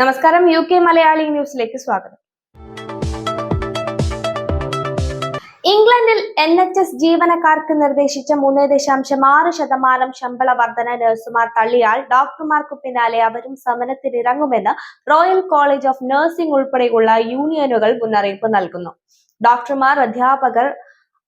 നമസ്കാരം U K Malayali ന്യൂസിലേക്ക് സ്വാഗതം. ഇംഗ്ലണ്ടിൽ എൻ എച്ച് എസ് ജീവനക്കാർക്ക് നിർദ്ദേശിച്ച മൂന്ന് ദശാംശം ആറ് ശതമാനം ശമ്പള വർധന നഴ്സുമാർ തള്ളിയാൽ ഡോക്ടർമാർക്ക് പിന്നാലെ അവരും സമരത്തിനിറങ്ങുമെന്ന് റോയൽ കോളേജ് ഓഫ് നഴ്സിംഗ് ഉൾപ്പെടെയുള്ള യൂണിയനുകൾ മുന്നറിയിപ്പ് നൽകുന്നു. ഡോക്ടർമാർ അധ്യാപകർ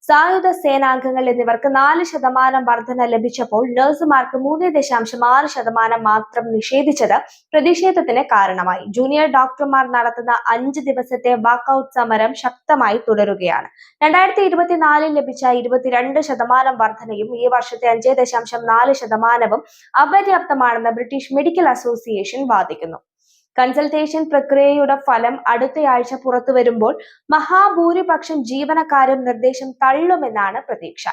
സായുധ സേനാംഗങ്ങൾ എന്നിവർക്ക് നാല് ശതമാനം വർധന ലഭിച്ചപ്പോൾ നഴ്സുമാർക്ക് മൂന്ന് ദശാംശം ആറ് ശതമാനം മാത്രം നിഷേധിച്ചത് പ്രതിഷേധത്തിന് കാരണമായി. ജൂനിയർ ഡോക്ടർമാർ നടത്തുന്ന അഞ്ച് ദിവസത്തെ വാക്കൌട്ട് സമരം ശക്തമായി തുടരുകയാണ്. രണ്ടായിരത്തി ഇരുപത്തിനാലിൽ ലഭിച്ച ഇരുപത്തിരണ്ട് ശതമാനം വർധനയും ഈ വർഷത്തെ അഞ്ച് ദശാംശം നാല് ശതമാനവും അപര്യാപ്തമാണെന്ന് ബ്രിട്ടീഷ് മെഡിക്കൽ അസോസിയേഷൻ വാദിക്കുന്നു. കൺസൾട്ടേഷൻ പ്രക്രിയയുടെ ഫലം അടുത്തയാഴ്ച പുറത്തു വരുമ്പോൾ മഹാഭൂരിപക്ഷം ജീവനക്കാരും നിർദ്ദേശം തള്ളുമെന്നാണ് പ്രതീക്ഷ.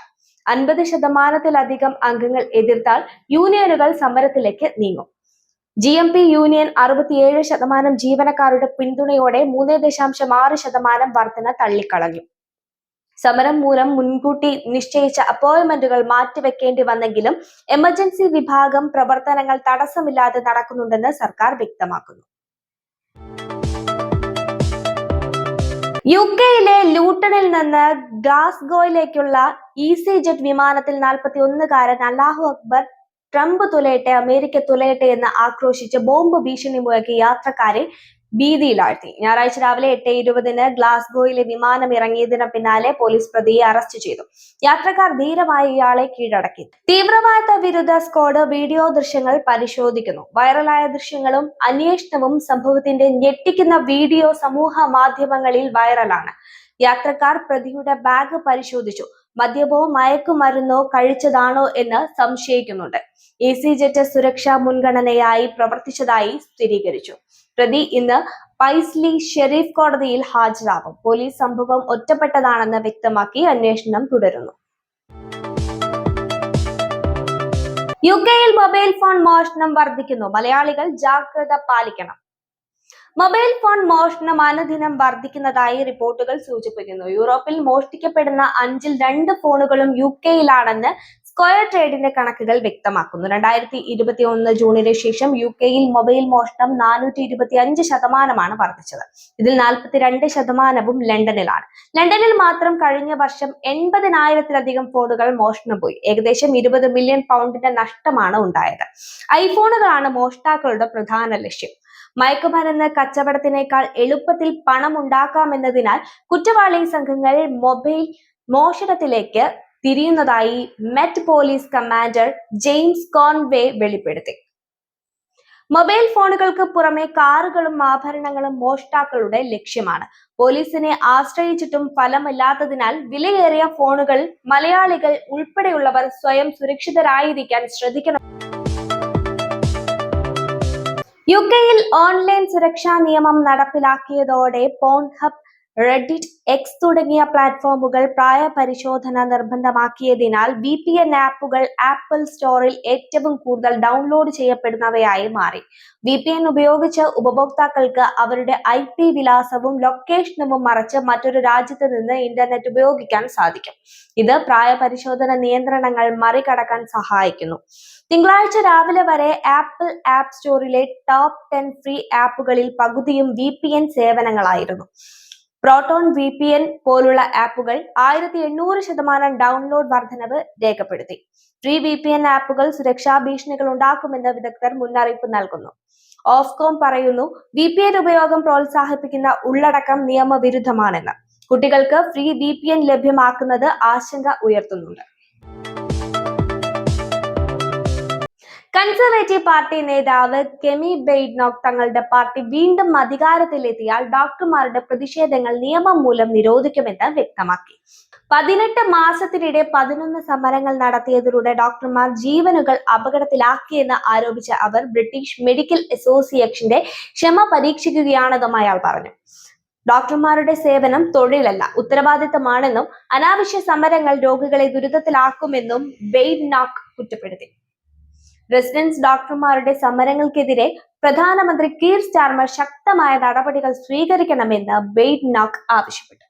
അൻപത് ശതമാനത്തിലധികം അംഗങ്ങൾ എതിർത്താൽ യൂണിയനുകൾ സമരത്തിലേക്ക് നീങ്ങും. ജി എം പി യൂണിയൻ അറുപത്തിയേഴ് ശതമാനം ജീവനക്കാരുടെ പിന്തുണയോടെ മൂന്ന് ദശാംശം ആറ് ശതമാനം വർധന തള്ളിക്കളഞ്ഞു. സമരം മൂലം മുൻകൂട്ടി നിശ്ചയിച്ച അപ്പോയിന്റ്മെന്റുകൾ മാറ്റിവെക്കേണ്ടി വന്നെങ്കിലും എമർജൻസി വിഭാഗം പ്രവർത്തനങ്ങൾ തടസ്സമില്ലാതെ നടക്കുന്നുണ്ടെന്ന് സർക്കാർ വ്യക്തമാക്കുന്നു. യു കെയിലെ ലൂട്ടണിൽ നിന്ന് ഗ്ലാസ്ഗോയിലേക്കുള്ള ഈസി ജെറ്റ് വിമാനത്തിൽ നാൽപ്പത്തി ഒന്നുകാരൻ അല്ലാഹു അക്ബർ ട്രംപ് തുലയട്ടെ അമേരിക്ക തുലയട്ടെ എന്ന് ആക്രോശിച്ച് ബോംബ് ഭീഷണി മുഴക്കി യാത്രക്കാരെ ഭീതിയിലാഴ്ത്തി. ഞായറാഴ്ച രാവിലെ എട്ട് ഇരുപതിന് ഗ്ലാസ്ഗോയിലെ വിമാനം ഇറങ്ങിയതിന് പിന്നാലെ പോലീസ് പ്രതിയെ അറസ്റ്റ് ചെയ്തു. യാത്രക്കാർ ധീരമായി ഇയാളെ കീഴടക്കി. തീവ്രവാദ വിരുദ്ധ സ്ക്വാഡ് വീഡിയോ ദൃശ്യങ്ങൾ പരിശോധിക്കുന്നു. വൈറലായ ദൃശ്യങ്ങളും അന്വേഷണവും സംഭവത്തിന്റെ ഞെട്ടിക്കുന്ന വീഡിയോ സമൂഹ മാധ്യമങ്ങളിൽ വൈറലാണ്. യാത്രക്കാർ പ്രതിയുടെ ബാഗ് പരിശോധിച്ചു. മദ്യപോ മയക്കുമരുന്നോ കഴിച്ചതാണോ എന്ന് സംശയിക്കുന്നുണ്ട്. എ സി ജെറ്റ് സുരക്ഷാ മുൻഗണനയായി പ്രവർത്തിച്ചതായി സ്ഥിരീകരിച്ചു. പ്രതി ഇന്ന് പൈസ്ലി ഷെരീഫ് കോടതിയിൽ ഹാജരാകും. പോലീസ് സംഭവം ഒറ്റപ്പെട്ടതാണെന്ന് വ്യക്തമാക്കി അന്വേഷണം തുടരുന്നു. യു കെയിൽ മൊബൈൽ ഫോൺ മോഷണം വർദ്ധിക്കുന്നു. മലയാളികൾ ജാഗ്രത പാലിക്കണം. മൊബൈൽ ഫോൺ മോഷണം അനുദിനം വർദ്ധിക്കുന്നതായി റിപ്പോർട്ടുകൾ സൂചിപ്പിക്കുന്നു. യൂറോപ്പിൽ മോഷ്ടിക്കപ്പെടുന്ന അഞ്ചിൽ രണ്ട് ഫോണുകളും യു കെയിലാണെന്ന് സ്ക്വയർ ട്രേഡിന്റെ കണക്കുകൾ വ്യക്തമാക്കുന്നു. രണ്ടായിരത്തി ഇരുപത്തി ഒന്ന് ജൂണിന് ശേഷം യു കെയിൽ മൊബൈൽ മോഷണം നാനൂറ്റി ഇരുപത്തി അഞ്ച് ശതമാനമാണ് വർദ്ധിച്ചത്. ഇതിൽ നാൽപ്പത്തിരണ്ട് ശതമാനവും ലണ്ടനിലാണ്. ലണ്ടനിൽ മാത്രം കഴിഞ്ഞ വർഷം എൺപതിനായിരത്തിലധികം ഫോണുകൾ മോഷണം പോയി ഏകദേശം ഇരുപത് മില്യൺ പൗണ്ടിന്റെ നഷ്ടമാണ് ഉണ്ടായത്. ഐഫോണുകളാണ് മോഷ്ടാക്കളുടെ പ്രധാന ലക്ഷ്യം. മയക്കുമരുന്ന് കച്ചവടത്തിനേക്കാൾ എളുപ്പത്തിൽ പണം ഉണ്ടാക്കാമെന്നതിനാൽ കുറ്റവാളി സംഘങ്ങൾ മൊബൈൽ മോഷണത്തിലേക്ക് തിരിയുന്നതായി Met police commander James Conway വെളിപ്പെടുത്തി. മൊബൈൽ ഫോണുകൾക്ക് പുറമെ കാറുകളും ആഭരണങ്ങളും മോഷ്ടാക്കളുടെ ലക്ഷ്യമാണ്. പോലീസിനെ ആശ്രയിച്ചിട്ടും ഫലമില്ലാത്തതിനാൽ വിലയേറിയ ഫോണുകൾ മലയാളികൾ ഉൾപ്പെടെയുള്ളവർ സ്വയം സുരക്ഷിതരായിരിക്കാൻ ശ്രദ്ധിക്കണം. യു കെയിൽ ഓൺലൈൻ സുരക്ഷാ നിയമം നടപ്പിലാക്കിയതോടെ പോൺഹബ് റെഡിറ്റ് എക്സ് തുടങ്ങിയ പ്ലാറ്റ്ഫോമുകൾ പ്രായ പരിശോധന നിർബന്ധമാക്കിയതിനാൽ വി പി എൻ ആപ്പുകൾ ആപ്പിൾ സ്റ്റോറിൽ ഏറ്റവും കൂടുതൽ ഡൗൺലോഡ് ചെയ്യപ്പെടുന്നവയായി മാറി. വി പി എൻ ഉപയോഗിച്ച് ഉപഭോക്താക്കൾക്ക് അവരുടെ ഐ പി വിലാസവും ലൊക്കേഷനും മറച്ച് മറ്റൊരു രാജ്യത്ത് നിന്ന് ഇന്റർനെറ്റ് ഉപയോഗിക്കാൻ സാധിക്കും. ഇത് പ്രായ പരിശോധന നിയന്ത്രണങ്ങൾ മറികടക്കാൻ സഹായിക്കുന്നു. തിങ്കളാഴ്ച രാവിലെ വരെ ആപ്പിൾ ആപ്പ് സ്റ്റോറിലെ ടോപ്പ് ടെൻ ഫ്രീ ആപ്പുകളിൽ പകുതിയും വി സേവനങ്ങളായിരുന്നു. പ്രോട്ടോൺ വി പി എൻ പോലുള്ള ആപ്പുകൾ ആയിരത്തി എണ്ണൂറ് ശതമാനം ഡൗൺലോഡ് വർധനവ് രേഖപ്പെടുത്തി. ഫ്രീ വി പി എൻ ആപ്പുകൾ സുരക്ഷാ ഭീഷണികൾ ഉണ്ടാക്കുമെന്ന് വിദഗ്ധർ മുന്നറിയിപ്പ് നൽകുന്നു. ഓഫ്കോം പറയുന്നു വി പി എൻ ഉപയോഗം പ്രോത്സാഹിപ്പിക്കുന്ന ഉള്ളടക്കം നിയമവിരുദ്ധമാണെന്ന്. കുട്ടികൾക്ക് ഫ്രീ വി പി എൻ ലഭ്യമാക്കുന്നത് ആശങ്ക ഉയർത്തുന്നുണ്ട്. കൺസർവേറ്റീവ് പാർട്ടി നേതാവ് കെമി ബെയ്ഡ്നോക്ക് തങ്ങളുടെ പാർട്ടി വീണ്ടും അധികാരത്തിലെത്തിയാൽ ഡോക്ടർമാരുടെ പ്രതിഷേധങ്ങൾ നിയമം മൂലം നിരോധിക്കുമെന്ന് വ്യക്തമാക്കി. പതിനെട്ട് മാസത്തിനിടെ പതിനൊന്ന് സമരങ്ങൾ നടത്തിയതിലൂടെ ഡോക്ടർമാർ ജീവനുകൾ അപകടത്തിലാക്കിയെന്ന് ആരോപിച്ച അവർ ബ്രിട്ടീഷ് മെഡിക്കൽ അസോസിയേഷന്റെ ക്ഷമ പരീക്ഷിക്കുകയാണെന്നും അയാൾ പറഞ്ഞു. ഡോക്ടർമാരുടെ സേവനം തൊഴിലല്ല ഉത്തരവാദിത്തമാണെന്നും അനാവശ്യ സമരങ്ങൾ രോഗികളെ ദുരിതത്തിലാക്കുമെന്നും ബെയ്ഡ്നോക്ക് കുറ്റപ്പെടുത്തി. റെസിഡൻസ് ഡോക്ടർമാരുടെ സമരങ്ങൾക്കെതിരെ പ്രധാനമന്ത്രി കീർ സ്റ്റാർമർ ശക്തമായ നടപടികൾ സ്വീകരിക്കണമെന്ന് ബെയ്ഡ് നോക്ക് ആവശ്യപ്പെട്ടു.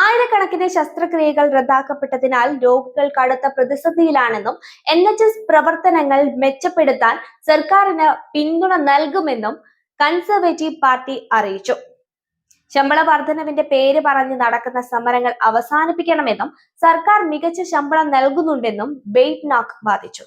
ആയിരക്കണക്കിന് ശസ്ത്രക്രിയകൾ റദ്ദാക്കപ്പെട്ടതിനാൽ രോഗികൾ കടുത്ത പ്രതിസന്ധിയിലാണെന്നും എൻ എച്ച് എസ് പ്രവർത്തനങ്ങൾ മെച്ചപ്പെടുത്താൻ സർക്കാരിന് പിന്തുണ നൽകുമെന്നും കൺസർവേറ്റീവ് പാർട്ടി അറിയിച്ചു. ശമ്പള വർധനവിന്റെ പേര് പറഞ്ഞ് നടക്കുന്ന സമരങ്ങൾ അവസാനിപ്പിക്കണമെന്നും സർക്കാർ മികച്ച ശമ്പളം നൽകുന്നുണ്ടെന്നും ബെയ്റ്റ് നോക്ക് വാദിച്ചു.